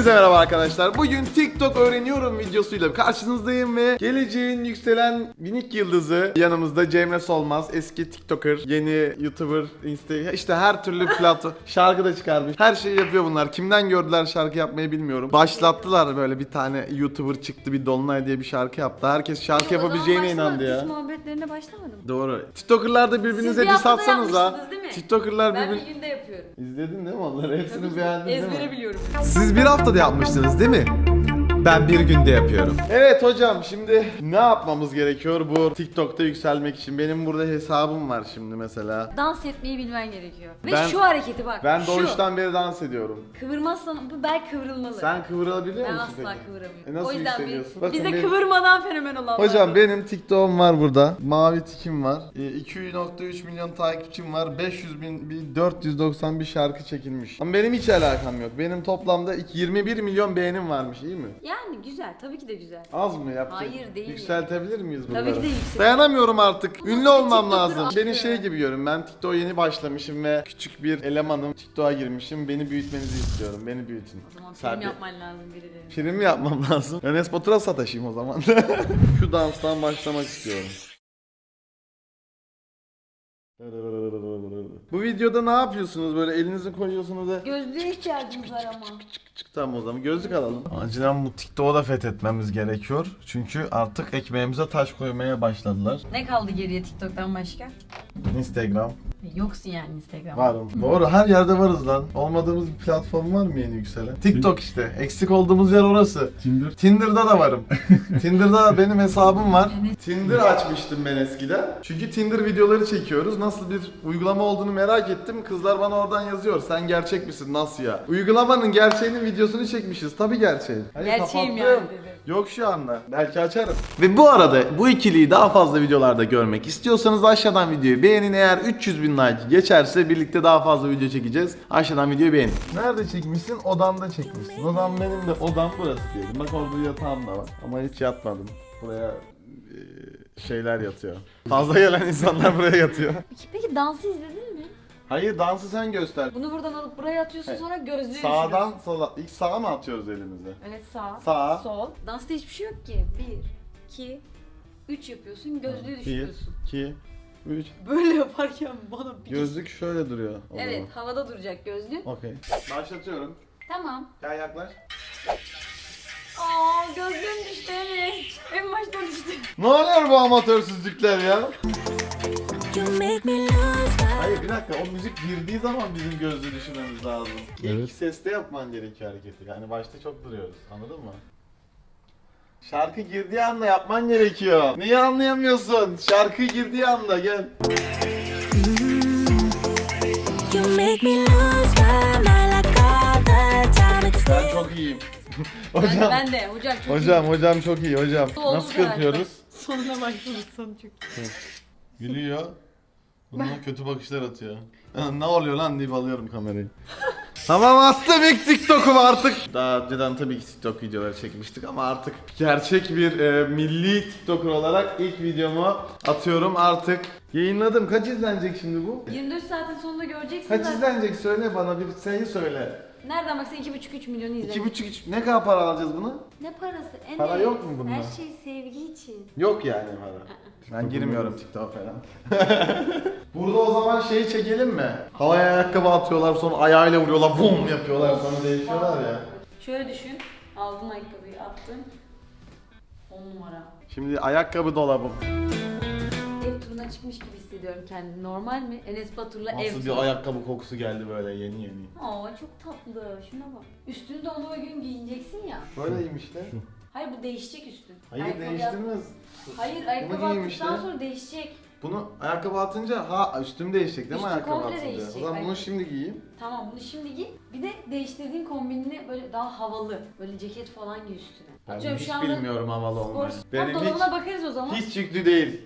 Hepinize merhaba arkadaşlar. Bugün TikTok öğreniyorum videosuyla karşınızdayım ve geleceğin yükselen minik yıldızı yanımızda Cemre Solmaz, eski TikToker, yeni YouTuber, Insta, işte her türlü platform, şarkı da çıkarmış. Her şeyi yapıyor bunlar. Kimden gördüler şarkı yapmayı bilmiyorum. Başlattılar böyle bir tane YouTuber çıktı bir Dolunay diye bir şarkı yaptı. Herkes şarkı yapabileceğine inandı ya. Muhabbetlerine başlamadım. Doğru. TikToker'lar da birbirinize bir diss haftada atsanız ha. yapmışsınız değil mi? TikToker'lar Ben birbirine... bir günde yapıyorum. İzledin değil mi onları? Hepsini beğendin değil mi? Ezbere biliyorum. Siz bir haftada yapmıştınız değil mi? Ben bir günde yapıyorum. Evet hocam şimdi ne yapmamız gerekiyor bu TikTok'ta yükselmek için? Benim burada hesabım var şimdi mesela. Dans etmeyi bilmen gerekiyor. Ve Ben- şu hareketi bak. Ben şu. doğuştan beri dans ediyorum. Kıvırmazsan bu bel kıvrılmalı. Sen kıvırabiliyor ben musun asla peki? kıvıramıyorum. E nasıl o yüzden yükseliyorsun? biz, Bakın bize benim- kıvırmadan fenomen olanlar. Hocam var. benim TikTok'um var burada. Mavi tikim var. E, 2.3 milyon takipçim var. 500 bin, bir 491 şarkı çekilmiş. Ama benim hiç alakam yok. Benim toplamda iki- 21 milyon beğenim varmış iyi mi? Yani güzel tabii ki de güzel. Az mı yapacak? Hayır, değil. Yükseltebilir miyiz bunları? Tabii ki de yüksel- Dayanamıyorum artık. Ünlü olmam TikToker lazım. Beni şey gibi görün. Ben TikTok'a yeni başlamışım ve küçük bir elemanım. TikTok'a girmişim. Beni büyütmenizi istiyorum. Beni büyütün. O zaman film Serbi- yapman lazım birileri. Film mi yapmam lazım? Enes Batur'a sataşayım o zaman. Şu danstan başlamak istiyorum. Bu videoda ne yapıyorsunuz? Böyle elinizi koyuyorsunuz da Gözlüğe ihtiyacımız var ama. Çık tamam o zaman gözlük alalım. Acilen bu TikTok'u da fethetmemiz gerekiyor. Çünkü artık ekmeğimize taş koymaya başladılar. Ne kaldı geriye TikTok'tan başka? Instagram. Yoksun yani Instagram'da. Varım. Doğru her yerde varız lan. Olmadığımız bir platform var mı yeni yükselen? TikTok işte. Eksik olduğumuz yer orası. Tinder. Tinder'da da varım. Tinder'da benim hesabım var. Tinder açmıştım ben eskiden. Çünkü Tinder videoları çekiyoruz. Nasıl bir uygulama olduğunu merak ettim. Kızlar bana oradan yazıyor. Sen gerçek misin? Nasıl ya? Uygulamanın gerçeğinin videosunu çekmişiz. Tabii gerçeği. Hayır, Gerçeğim kapattım. yani dedi. Yok şu anda. Belki açarım. Ve bu arada bu ikiliyi daha fazla videolarda görmek istiyorsanız aşağıdan videoyu beğenin. Eğer 300 bin like geçerse birlikte daha fazla video çekeceğiz. Aşağıdan videoyu beğenin. Nerede çekmişsin? Odamda çekmişsin. O zaman benim de odam burası diyelim. Bak orada yatağım da var. Ama hiç yatmadım. Buraya e, şeyler yatıyor. Fazla gelen insanlar buraya yatıyor. Peki, peki dansı izledin mi? Hayır dansı sen göster. Bunu buradan alıp buraya atıyorsun sonra gözlüğü Sağdan düşürüyorsun. sola. İlk sağa mı atıyoruz elimizi? Evet sağ. Sağ. Sol. Dansta hiçbir şey yok ki. Bir, iki, üç yapıyorsun. Gözlüğü 1, düşürüyorsun. 2, 3. Böyle yaparken bana bir... Gözlük şöyle duruyor. o Evet havada duracak gözlük. zaman. Okey. Başlatıyorum. Tamam. Gel yaklaş. Aa gözlüğüm düştü Enes. En baştan düştü. Ne oluyor bu amatörsüzlükler ya? You make me lose my Hayır bir dakika o müzik girdiği zaman bizim gözlüğü düşürmemiz lazım. İlk Evet. seste yapman gerekiyor hareketi. Yani başta çok duruyoruz. Anladın mı? Şarkı girdiği anda yapman gerekiyor. Neyi anlayamıyorsun? Şarkı girdiği anda gel. Ben çok iyiyim. Ben, hocam. ben de hocam çok Hocam hocam çok iyi hocam. Oldu Nasıl galiba. kırpıyoruz? Sonuna başladık sonu çok. Gülüyor. Bundan kötü bakışlar atıyor. ne oluyor lan deyip alıyorum kamerayı. tamam attım ilk TikTok'umu artık. Daha önceden tabii ki TikTok videoları çekmiştik ama artık gerçek bir e, milli TikToker olarak ilk videomu atıyorum artık. Yayınladım. Kaç izlenecek şimdi bu? 24 saatin sonunda göreceksin Kaç zaten. izlenecek söyle bana bir sayı söyle. Nereden baksan 2,5-3 milyon izledim. İki buçuk üç- ne kadar para alacağız bunu? Ne parası? Enes. Para yok mu bunda? Her şey sevgi için. Yok yani para. Ben girmiyorum TikTok falan. Burada o zaman şeyi çekelim mi? Havaya ayakkabı atıyorlar sonra ayağıyla vuruyorlar bum yapıyorlar sonra değişiyorlar ya. Şöyle düşün. Aldın ayakkabıyı attın. 10 numara. Şimdi ayakkabı dolabım. Ev turuna çıkmış gibi hissediyorum kendimi. Normal mi? Enes Batur'la ev Nasıl turu. bir ayakkabı kokusu geldi böyle yeni yeni. Aa çok tatlı. Şuna bak. Üstünü de onu o gün giyineceksin ya. Böyleyim işte. Hayır bu değişecek üstün. Hayır Ayakkabı değiştirmez. yap- Hayır ayakkabı giyeyim attıktan işte. sonra değişecek. Bunu ayakkabı atınca ha üstüm değişecek değil mi Üstü ayakkabı komple atınca? O değişecek. zaman bunu şimdi giyeyim. Tamam bunu şimdi giy. Bir de değiştirdiğin kombinini böyle daha havalı. Böyle ceket falan giy üstüne. Ben Atıyorum hiç şu anda bilmiyorum havalı spor... olmayı. Tam Benim dolabına hiç, bakarız o zaman. hiç yüklü değil.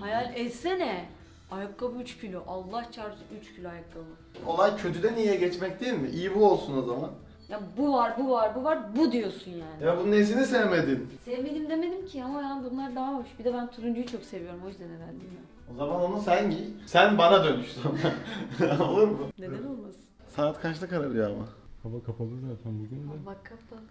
Hayal etsene. Ayakkabı 3 kilo. Allah çarpsın 3 kilo ayakkabı. Olay kötüden iyiye geçmek değil mi? İyi bu olsun o zaman. Ya bu var, bu var, bu var, bu diyorsun yani. Ya bunun nesini sevmedin? Sevmedim demedim ki ama yani bunlar daha hoş. Bir de ben turuncuyu çok seviyorum o yüzden herhalde bilmiyorum. O zaman onu sen giy. Sen bana dönüş sonra. Olur mu? Neden olmasın? Saat kaçta kararıyor ama? Hava kapalı zaten bugün de. Bak kapı.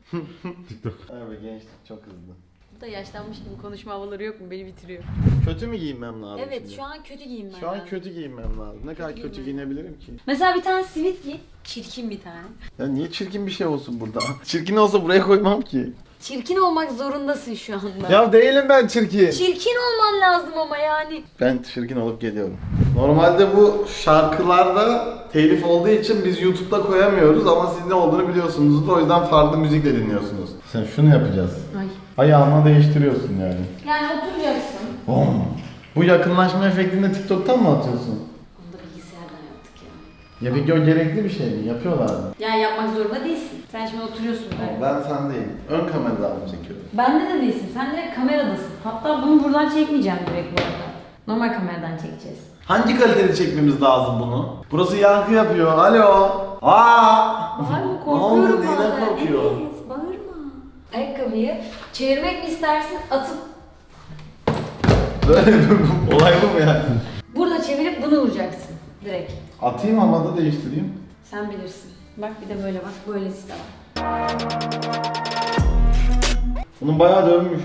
Evet gençlik çok hızlı. Da yaşlanmış gibi konuşma havaları yok mu? Beni bitiriyor. Kötü mü giyinmem lazım Evet şimdi? şu an kötü giyinmen Şu an lazım. kötü giyinmem lazım. Ne kadar kötü giyinebilirim ki? Mesela bir tane sivit giy. Çirkin bir tane. Ya niye çirkin bir şey olsun burada? Çirkin olsa buraya koymam ki. Çirkin olmak zorundasın şu anda. Ya değilim ben çirkin. Çirkin olman lazım ama yani. Ben çirkin olup geliyorum. Normalde bu şarkılarda telif olduğu için biz YouTube'da koyamıyoruz ama siz ne olduğunu biliyorsunuzdur. O yüzden farklı müzikle dinliyorsunuz. Sen şunu yapacağız. Ay. Ayağını değiştiriyorsun yani. Yani oturacaksın. Bom. Bu yakınlaşma efektini de TikTok'tan mı atıyorsun? Onu da bilgisayardan yaptık ya. Ya bir gö- gerekli bir şey mi? Yapıyorlar mı? Yani yapmak zorunda değilsin. Sen şimdi oturuyorsun böyle. Ben sen değilim. Ön kameradan mı çekiyorum? Bende de değilsin. Sen direkt kameradasın. Hatta bunu buradan çekmeyeceğim direkt bu arada. Normal kameradan çekeceğiz. Hangi kalitede çekmemiz lazım bunu? Burası yankı yapıyor. Alo. Aa. Ay bu Ne korkuyorum oldu? Neyden bazen. korkuyor? Evet, bağırma. Ayakkabıyı çevirmek mi istersin, atıp olay bu mu yani? burada çevirip bunu vuracaksın direkt. Atayım ama da değiştireyim. Sen bilirsin. Bak bir de böyle bak, böylesi de var. Bunun bayağı dönmüş.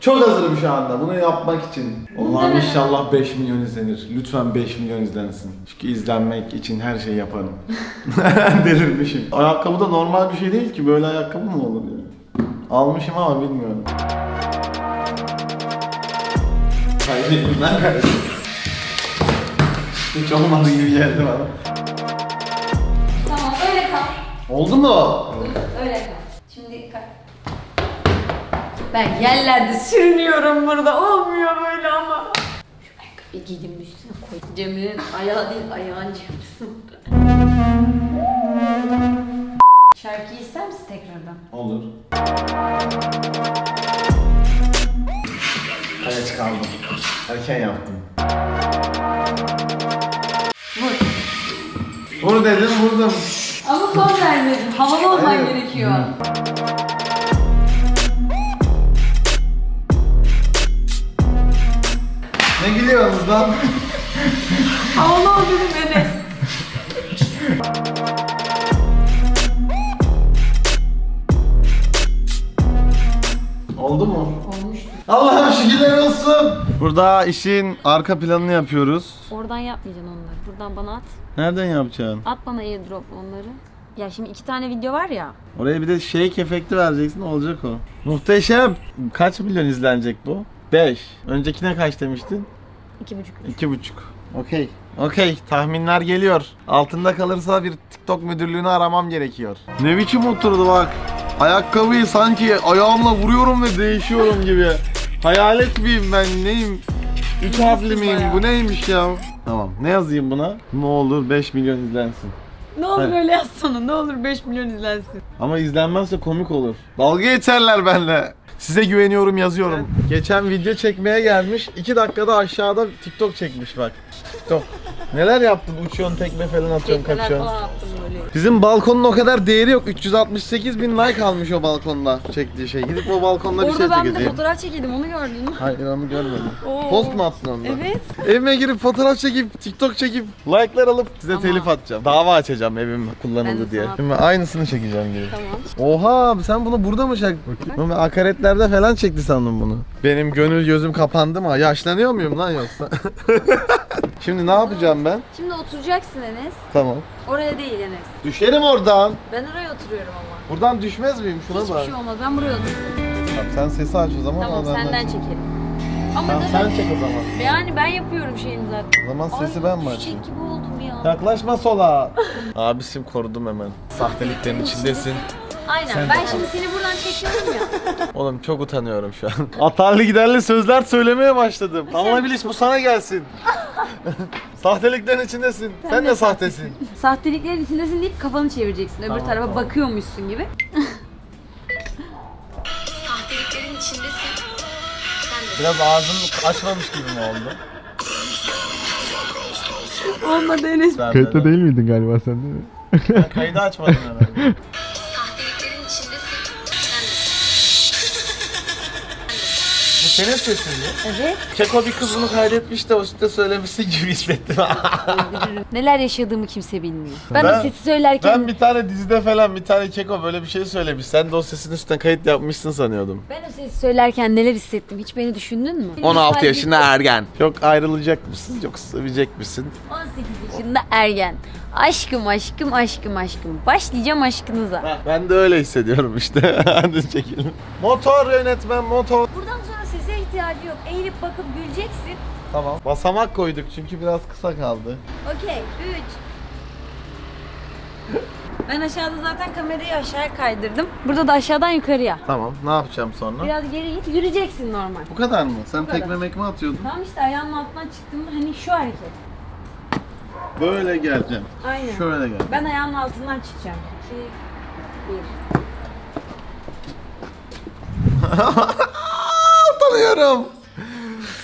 Çok hazırım şu anda bunu yapmak için. Allah'ım inşallah 5 milyon izlenir. Lütfen 5 milyon izlensin. Çünkü izlenmek için her şeyi yaparım. Delirmişim. Ayakkabı da normal bir şey değil ki. Böyle ayakkabı mı olur yani? Almışım ama bilmiyorum. Hayır elimden kaydı. Hiç olmadığı gibi geldi bana. Tamam öyle kal. Oldu mu? Öyle kal. Şimdi kal. Ben yerlerde sürünüyorum burada. Olmuyor böyle ama. Şu ayakkabıyı giydim üstüne koy. Cemre'nin ayağı değil, ayağın Cemre'sin. Şarkıyı ister misin tekrardan? Olur. Kaya kaldım. Erken yaptım. Vur. Vur dedim vurdum. Ama son vermedim. Havalı olman Hayır. gerekiyor. Ne gülüyorsunuz lan? Havalı ol dedim Enes. Burada işin arka planını yapıyoruz. Oradan yapmayacaksın onları. Buradan bana at. Nereden yapacaksın? At bana airdrop onları. Ya şimdi iki tane video var ya. Oraya bir de shake efekti vereceksin olacak o. Muhteşem. Kaç milyon izlenecek bu? 5. Öncekine kaç demiştin? iki buçuk. İki buçuk. Okey. Okey. Tahminler geliyor. Altında kalırsa bir TikTok müdürlüğünü aramam gerekiyor. Ne biçim oturdu bak. Ayakkabıyı sanki ayağımla vuruyorum ve değişiyorum gibi. Hayalet miyim ben neyim? Üç harfli miyim? Bu neymiş ya? Tamam. Ne yazayım buna? Ne olur 5 milyon izlensin. Ne olur Evet. öyle yazsana. Ne olur 5 milyon izlensin. Ama izlenmezse komik olur. Dalga geçerler benimle. Size güveniyorum yazıyorum. Geçen video çekmeye gelmiş. 2 dakikada aşağıda TikTok çekmiş bak. TikTok. Neler yaptın? Uçuyorsun, tekme falan atıyorsun, Tekneler kaçıyorsun. falan attım böyle. Bizim balkonun o kadar değeri yok. 368 bin like almış o balkonda çektiği şey. Gidip o balkonda bir şey Orada ben de çekeceğim. fotoğraf çekildim onu gördün mü? Hayır onu görmedim. Oo. Post mu attın onda? Evet. Evime girip fotoğraf çekip TikTok çekip like'lar alıp size Ama- telif atacağım. Dava açacağım evim Ben kullanıldı de diye. sana- Şimdi aynısını çekeceğim gibi. Tamam. Oha sen bunu burada mı çek? Oğlum akaretlerde falan çekti sandım bunu. Benim gönül gözüm kapandı mı? Yaşlanıyor muyum lan yoksa? Şimdi ne yapacağım ben? Şimdi oturacaksın Enes. Tamam. Oraya değil Enes. Düşerim oradan. Ben oraya oturuyorum ama. Buradan düşmez miyim? Şuna Hiçbir bak. şey olmaz. Ben buraya oturuyorum. Tamam, sen sesi aç o zaman. Tamam oradan senden çekelim. Ama Tamam, zaten sen çek o zaman. yani ben yapıyorum şeyini zaten. O zaman sesi Ay, ben mi açayım? Çiçek gibi oldum ya. Yaklaşma sola. Abisim korudum hemen. Sahteliklerin içindesin. Aynen. ben şimdi seni buradan çekiyorum ya. Oğlum çok utanıyorum şu an. Atarlı giderli sözler söylemeye başladım. Anlayabiliş bu sana gelsin. Sahteliklerin içindesin. Sen, de sahtesin. Sahteliklerin içindesin deyip kafanı çevireceksin. Öbür Tamam, tarafa tamam. bakıyormuşsun gibi. Sahteliklerin içindesin. Biraz ağzını açmamış gibi mi oldu? Olmadı Enes. Ben Kayıtta de- değil miydin galiba sen değil mi? Ben kaydı açmadım herhalde. Senin sesin mi? Evet. Keko bir kız bunu kaydetmiş de o üstte söylemişsin gibi hissettim. Neler yaşadığımı kimse bilmiyor. Ben, Ben- o sesi söylerken ben bir tane dizide falan bir tane Keko böyle bir şey söylemiş. Sen de o sesin üstüne kayıt yapmışsın sanıyordum. ben o sesi söylerken neler hissettim hiç beni düşündün mü? 16 yaşında ergen. Yok ayrılacak mısın yok sevecek misin? 18 yaşında ergen. Aşkım aşkım aşkım aşkım. Başlayacağım aşkınıza. Ben de öyle hissediyorum işte. Hadi çekelim. Motor yönetmen motor. İhtiyacı yok. Eğilip bakıp güleceksin. Tamam. Basamak koyduk çünkü biraz kısa kaldı. Okey 3. Ben aşağıda zaten kamerayı aşağı kaydırdım. Burada da aşağıdan yukarıya. Tamam. Ne yapacağım sonra? Biraz geri git yürüyeceksin normal. Bu kadar mı? Sen kadar. tekme mekme atıyordun. Tamam işte ayağının altından çıktığında hani şu hareket. Böyle geleceğim. Aynen. Şöyle gel. Ben ayağının altından çıkacağım. 2 1 Utanıyorum.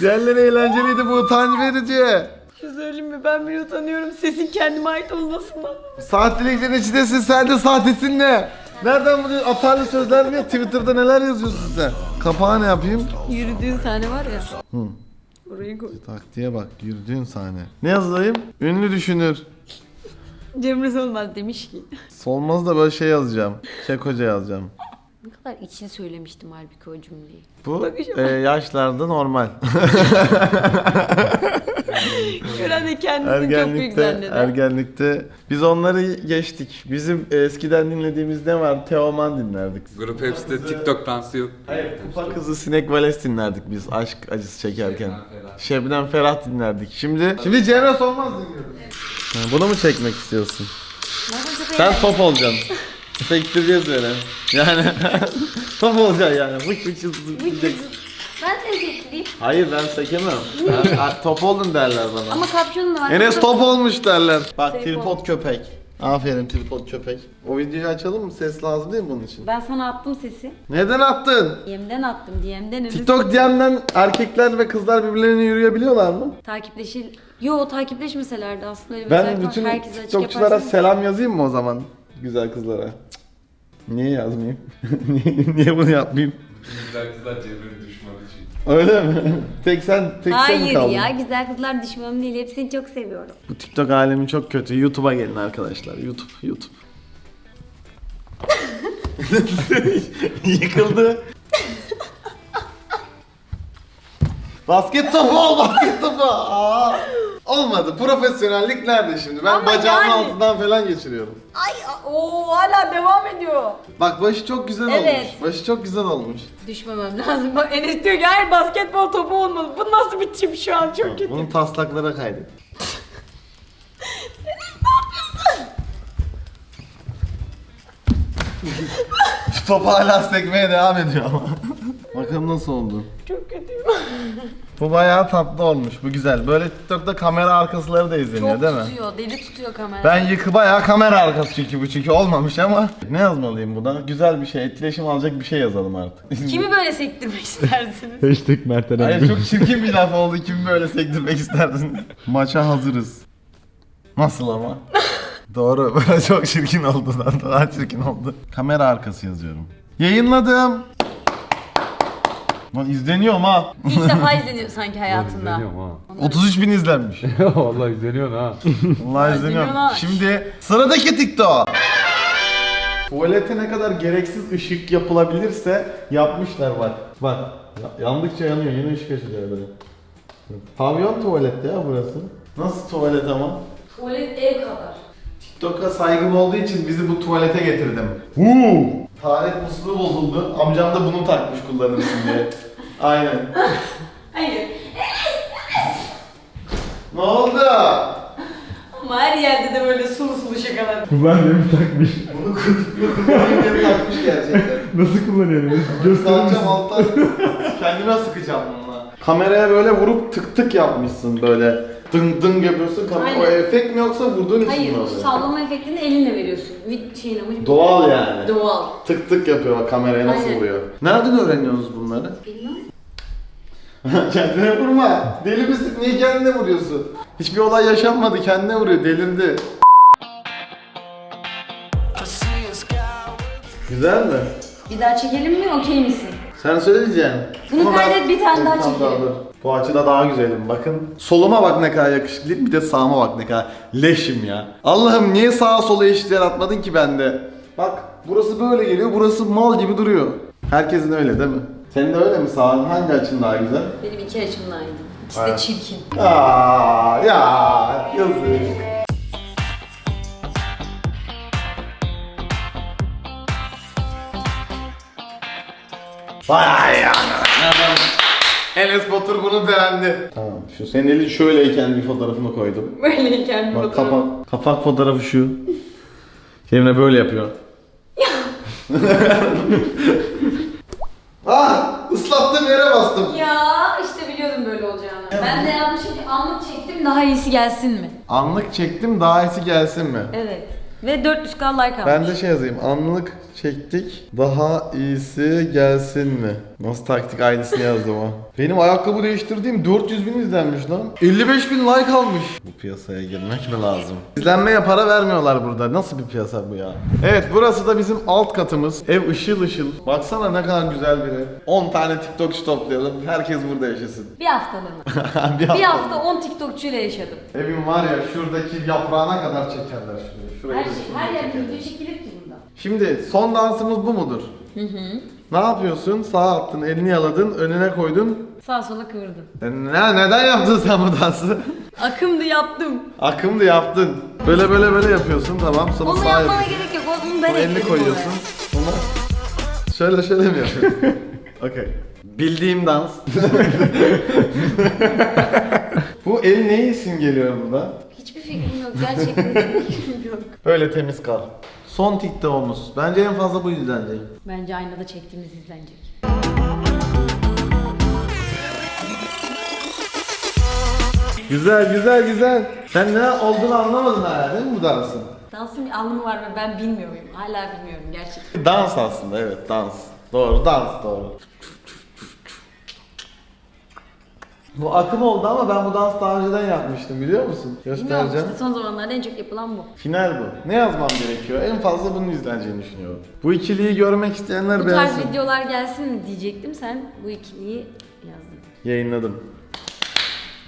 Diğerleri eğlenceliydi bu utanç verici. Şu söyleyeyim mi? Ben bile utanıyorum sesin kendime ait olmasından. Sahteliklerin içindesin sen de sahtesin ne? Nereden bunu atarlı sözler mi? Twitter'da neler yazıyorsun sen? Kapağı ne yapayım? Yürüdüğün sahne var ya. Hı. Orayı koy. Taktiğe bak yürüdüğün sahne. Ne yazayım? Ünlü düşünür. Cemre Solmaz demiş ki. Solmaz da böyle şey yazacağım. Kekoca yazacağım. Ne kadar için söylemiştim halbuki o cümleyi. Bu e, yaşlarda normal. Gören de kendisini çok büyük ergenlikte, zanneder. ergenlikte biz onları geçtik. Bizim eskiden dinlediğimiz ne var? Teoman dinlerdik. Grup hepsi de TikTok dansı yok. Hayır, Kupa Kızı Sinek Vales dinlerdik biz aşk acısı çekerken. Şebnem Ferah dinlerdik. Şimdi şimdi Cemre Solmaz dinliyoruz. Ha, Bunu mu çekmek istiyorsun? Sen top olacaksın. Sektireceğiz böyle. Yani top olacaksın yani. Vıç vıç zıplayacaksın. Ben seçtireyim. Hayır ben sekemem. Ben, "Aa, top oldun derler bana. Ama kapşonu da var. Enes top olmuş derler. Bak Tripod. köpek. Aferin tripod köpek. O videoyu açalım mı? Ses lazım değil mi bunun için? Ben sana attım sesi. Neden attın? DM'den attım. DM'den öyle. TikTok DM'den erkekler ve kızlar birbirlerine yürüyebiliyorlar mı? Takipleşil... Yo takipleşmeselerdi aslında öyle bir Ben özellik var. bütün Herkese açık TikTokçulara selam yazayım mı o zaman? Güzel kızlara. Niye yazmayayım? niye, niye bunu yapmayayım? Güzel kızlar Cemre'nin düşmanı için. Öyle mi? tek sen, tek sen mi Hayır kaldın? ya güzel kızlar düşmanım değil. Hepsini çok seviyorum. Bu TikTok alemi çok kötü. YouTube'a gelin arkadaşlar. YouTube, YouTube. Yıkıldı. basket topu ol, basket topu. Aa, olmadı. Profesyonellik nerede şimdi? Ben Ama bacağımın yani- altından falan geçiriyorum. Ay o hala devam ediyor. Bak başı çok güzel Evet. olmuş. Başı çok güzel olmuş. Düşmemem lazım. Bak Enes diyor ki hayır basketbol topu olmalı. Bu nasıl bir tip şu an çok kötü. Bunu taslaklara kaydet. Top hala sekmeye devam ediyor ama. Bakalım nasıl oldu. Çok kötüyüm. Bu bayağı tatlı olmuş. Bu güzel. Böyle TikTok'ta kamera arkasıları da izleniyor Çok değil mi? tutuyor. Deli tutuyor kamera. Ben yıkı bayağı kamera arkası çünkü bu çünkü olmamış ama ne yazmalıyım buna? Güzel bir şey, etkileşim alacak bir şey yazalım artık. Kimi böyle sektirmek istersiniz? Hashtag Mert Eren. Hayır çok çirkin bir laf oldu. Kimi böyle sektirmek isterdin? Maça hazırız. Nasıl ama? Doğru. Böyle çok çirkin oldu. Daha, daha çirkin oldu. Kamera arkası yazıyorum. Yayınladım. Lan izleniyorum ha. İlk defa izleniyor sanki hayatında. İzleniyorum ha. 33 bin izlenmiş. Vallahi izleniyor ha. Vallahi izleniyorum. izleniyor Şimdi sıradaki TikTok. Tuvalete ne kadar gereksiz ışık yapılabilirse yapmışlar bak. Bak ya- yandıkça yanıyor yine ışık açılıyor böyle. Pavyon tuvalette ya burası. Nasıl tuvalet ama? Tuvalet ev kadar. TikTok'a saygım olduğu için bizi bu tuvalete getirdim. Huu! Taharet musluğu bozuldu. Amcam da bunu takmış kullanırsın diye. Aynen. Hayır. Ne oldu? Ama her yerde de böyle sulu sulu şakalar. Kullanıyor mu takmış? Bunu kullanayım diye takmış gerçekten. Nasıl kullanıyor? Gösterir Salacağım misin? alttan. Kendime sıkacağım bununla. Kameraya böyle vurup tık tık yapmışsın böyle. Dın dın yapıyorsun. Kamera, o Aynen. efekt mi yoksa vurduğun için Hayır mi bu oluyor? sallama efektini elinle veriyorsun. Vid şeyin ama Doğal yani. Doğal. Tık tık yapıyor bak kameraya nasıl Aynen. vuruyor. Nereden öğreniyorsunuz bunları? Bilmem. kendine vurma. Deli misin? Niye kendine vuruyorsun? Hiçbir olay yaşanmadı. Kendine vuruyor. Delirdi. Güzel mi? Bir daha çekelim mi? Okey misin? Sen söyleyeceksin. Bunu Ama ben- kaydet, bir tane daha çekelim. dur. Bu açıda daha güzelim bakın. Soluma bak ne kadar yakışıklıyım bir de sağıma bak ne kadar leşim ya. Allah'ım niye sağa sola eşit yaratmadın ki bende? Bak burası böyle geliyor burası mal gibi duruyor. Herkesin öyle değil mi? Senin de öyle mi sağın? Hangi açın daha güzel? Benim iki açımda aynı. İkisi Evet. de çirkin. Aa ya yazık. Vay ya. Enes Batur bunu beğendi. Tamam şu senin elin şöyleyken bir fotoğrafını koydum. Böyleyken Bak kapak, kapak fotoğrafı şu. Cemre böyle yapıyor. ah ıslattığım yere bastım. Ya işte biliyordum böyle olacağını. Ben de yanlışım ki anlık çektim daha iyisi gelsin mi? Anlık çektim daha iyisi gelsin mi? Evet. Ve 400k like almış. Ben de şey yazayım. Anlık çektik. Daha iyisi gelsin mi? Nasıl taktik aynısını yazdım ha. Benim ayakkabı değiştirdiğim 400 bin izlenmiş lan. 55 bin like almış. Bu piyasaya girmek mi lazım? İzlenmeye para vermiyorlar burada. Nasıl bir piyasa bu ya? Evet burası da bizim alt katımız. Ev ışıl ışıl. Baksana ne kadar güzel bir ev. 10 tane TikTokçu toplayalım. Herkes burada yaşasın. Bir haftalığına. bir bir hafta 10 TikTokçuyla yaşadım. Evim var ya şuradaki yaprağına kadar çekerler şuraya. Şuraya Her şey, her yerde çekerler. video çekilir ki. Şimdi son dansımız bu mudur? Hı hı. Ne yapıyorsun? Sağa attın, elini yaladın, önüne koydun. Sağa sola kıvırdım. E Ne, neden yaptın sen bu dansı? Akımdı yaptım. Akımdı yaptın. Böyle böyle böyle yapıyorsun tamam. Sonra Onu sağa yapmana yapıyorsun. gerek yok. Onu ben Sonra elini ekledim koyuyorsun. Sonra şöyle şöyle mi yapıyorsun? Okey. Bildiğim dans. bu el neyi isim geliyor burada? oraya. Hiçbir fikrim yok. Gerçekten hiçbir fikrim yok. Böyle temiz kal. Son TikTok'umuz. Bence en fazla bu izlenecek. Bence aynada çektiğimiz izlenecek. Güzel güzel güzel. Sen ne olduğunu anlamadın hala değil mi bu dansın? Dansın bir anlamı var ve ben bilmiyor muyum? Hala bilmiyorum gerçekten. Dans aslında evet dans. Doğru dans doğru. Bu akım oldu ama ben bu dans daha önceden yapmıştım biliyor musun? Bilmiyorum Göstereceğim. işte son zamanlarda en çok yapılan bu. Final bu. Ne yazmam gerekiyor? En fazla bunun izleneceğini düşünüyorum. Bu ikiliyi görmek isteyenler Bu tarz beğensin. videolar gelsin mi diyecektim sen bu ikiliyi yazdın. Yayınladım.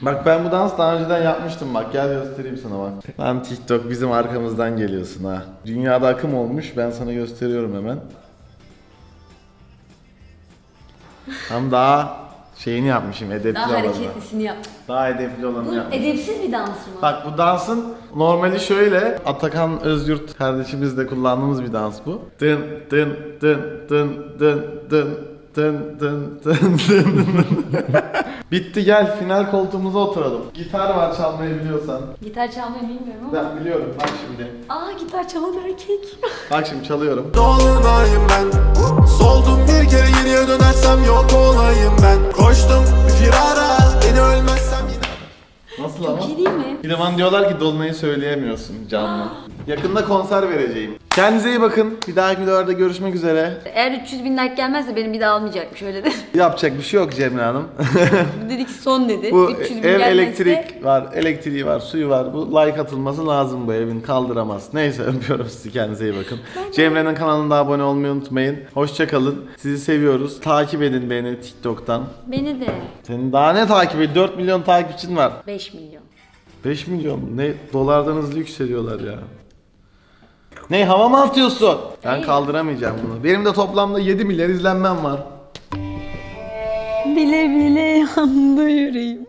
Bak ben bu dans daha önceden yapmıştım bak gel göstereyim sana bak. Lan TikTok bizim arkamızdan geliyorsun ha. Dünyada akım olmuş ben sana gösteriyorum hemen. Tam daha şeyini yapmışım edepli Daha olanı. hareketlisini yap. Daha edepli olanı Bu yapmışım. edepsiz bir dans mı? Bak bu dansın normali şöyle. Atakan Özyurt kardeşimizle kullandığımız bir dans bu. Dın dın dın dın dın dın dın dın dın dın. Bitti gel final koltuğumuza oturalım. Gitar var çalmayı biliyorsan. Gitar çalmayı bilmiyorum ama. Ben biliyorum bak şimdi. Aa gitar çalan erkek. Bak şimdi çalıyorum. Dolunayım ben Soldum bir kere geriye dönersem yok olayım ben Koştum bir firara Beni ölmezsem yine Nasıl ama? Çok iyi değil mi? Bir de bana diyorlar ki Dolunay'ı söyleyemiyorsun canlı. Yakında konser vereceğim. Kendinize iyi bakın. Bir dahaki videolarda görüşmek üzere. Eğer 300 bin like gelmezse beni bir daha almayacakmış öyle dedi. Yapacak bir şey yok Cemre Hanım. dedi ki son dedi. Bu 300 bin ev gelmezse elektrik var, elektriği var, suyu var. Bu like atılması lazım bu evin kaldıramaz. Neyse öpüyorum sizi kendinize iyi bakın. Cemre'nin kanalına abone olmayı unutmayın. Hoşça kalın. Sizi seviyoruz. Takip edin beni TikTok'tan. Beni de Senin daha ne takip et? 4 milyon takipçin var. 5 milyon. 5 milyon. Ne dolardan hızlı yükseliyorlar ya. Ne hava mı atıyorsun? Ben kaldıramayacağım bunu. Benim de toplamda 7 milyar izlenmem var. Bile bile yandı yüreğim.